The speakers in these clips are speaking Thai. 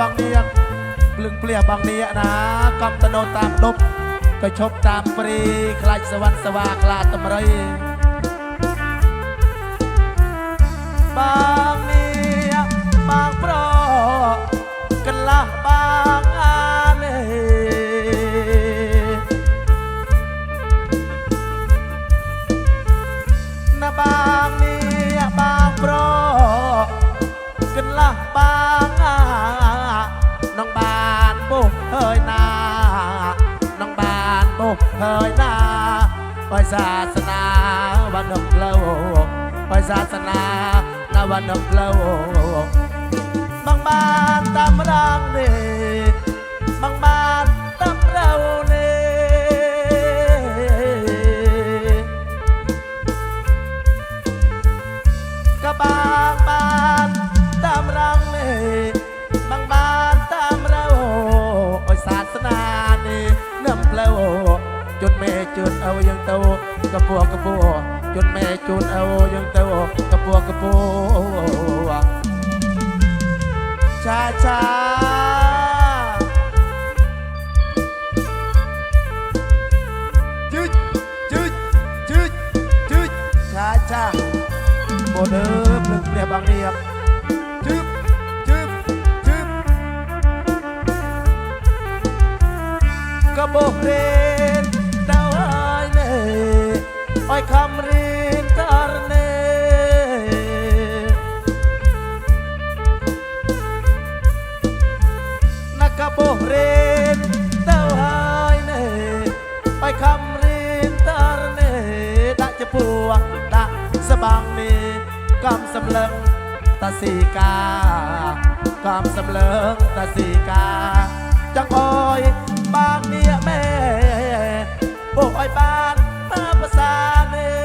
បងនាងភ្លឹងភ្លះបងនាងណាកំតនោតាមដប់ក៏ឈប់តាមព្រីខ្លាចសវណ្ណសវាខ្លាតម្រៃานบุกเฮยนาน้องบานบุกเฮยนาปล่อยศาสนาวันนกเล่าปล่อยศาสนานาวันนกเล่าบางบานตามรังนี่บางบานตามเรานี่ เนื่อมเปล่าจนแม่จุนเอายังเตากระปัวกระปัวจนแม่จุนเอายังเตากระปัวกระปัวช้าช้าจืดจืดจืดจืดช้าช้าโบเดิมหนึ่งเรียบบางเรียบ บอกเรนดาวไอ้เน่อ้อยคำรินตารเน่นักกระบกเรนดาวไอ้เน่อ้อยคำรินตารเน่ดักจะปัวดักสบังเน่กำสำเลิงตาสีกากำสำเลิงตาสีกาจังอ้อย បាននាងមេអូឲ្យបានតាភាសានេះ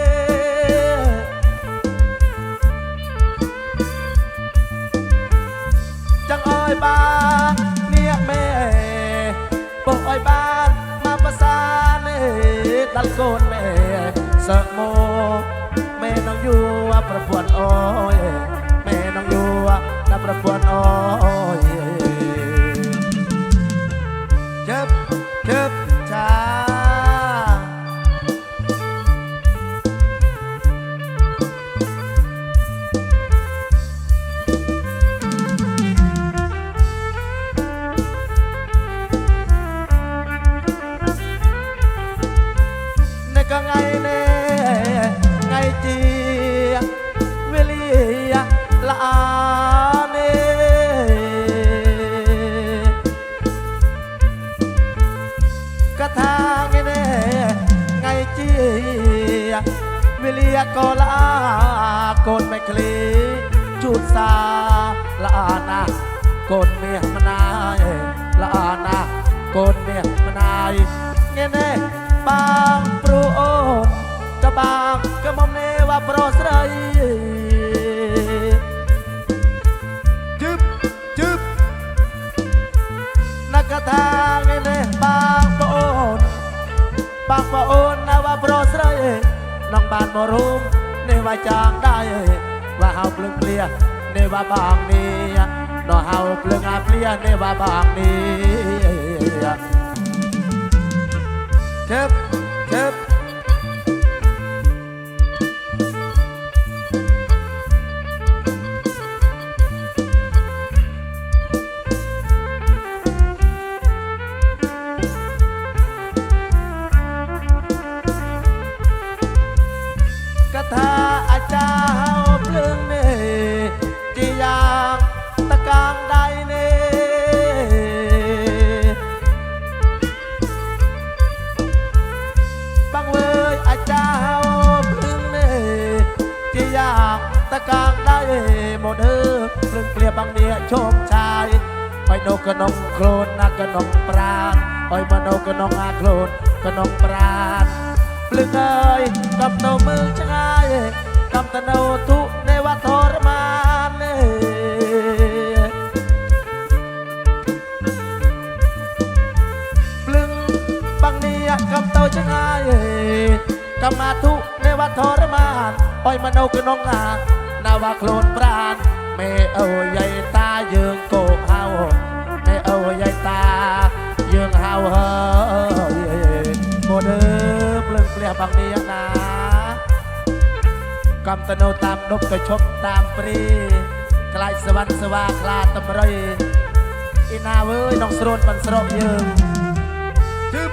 ចង់ឲ្យបាននាងមេអូឲ្យបានតាភាសានេះដល់កូនមេសឹកមកមេនឹងយូប្រពន្ធអូយមេនឹងយូដល់ប្រពន្ធអូយ ก็ไงเน่ไงจีเวลียละอาเน่กระทางไงเน่ไงจีเวลียก็ละอาโกนไม่คลีจุดสาละอานะโกนเมียมนายละอานะโกนเมียมนายเงเน่บางปรูโอนกะบางกะมอมเน បាងព្រោះអូតបាងកុំនេវាប្រុសស្រីជឹបជឹបណកថានេះនេះបាងប្អូនបាងប្អូនណាវាប្រុសស្រីនងបានមករូមនេះវាចាងដែរវាហៅភ្លឹងភ្លានេះវាបាងនេះដល់ហៅភ្លឹងអាភ្លានេះវាបាងនេះ ว่า หมดเออพึ่งเกลียบบางเนียชมชายไปนกระนองโครนนักกระนองปราณไปมาโนกระนองอาโครนกระนองปราณปลึงเอ้ยกำโตมือชายกำตะโนทุในวัดทรมานเปลึงบังเนียกำเตาชะงายกำมาทุในวัดทรมานอ้อยมโนกนองงา นาวาโคลนปราณไม่เอาใหญ่ตายืงโกเฮาไม่เอาใหญ่ตายืงเฮาเฮ้ยโมเดิมเปลืองเปลี่ยบางเนียนะกำตโนตามนกกระชกตามปรีกลายสวรรค์สวาคลาตมรอยอินาเว้ยน้องสรวนมันสรกยืงจึ๊บ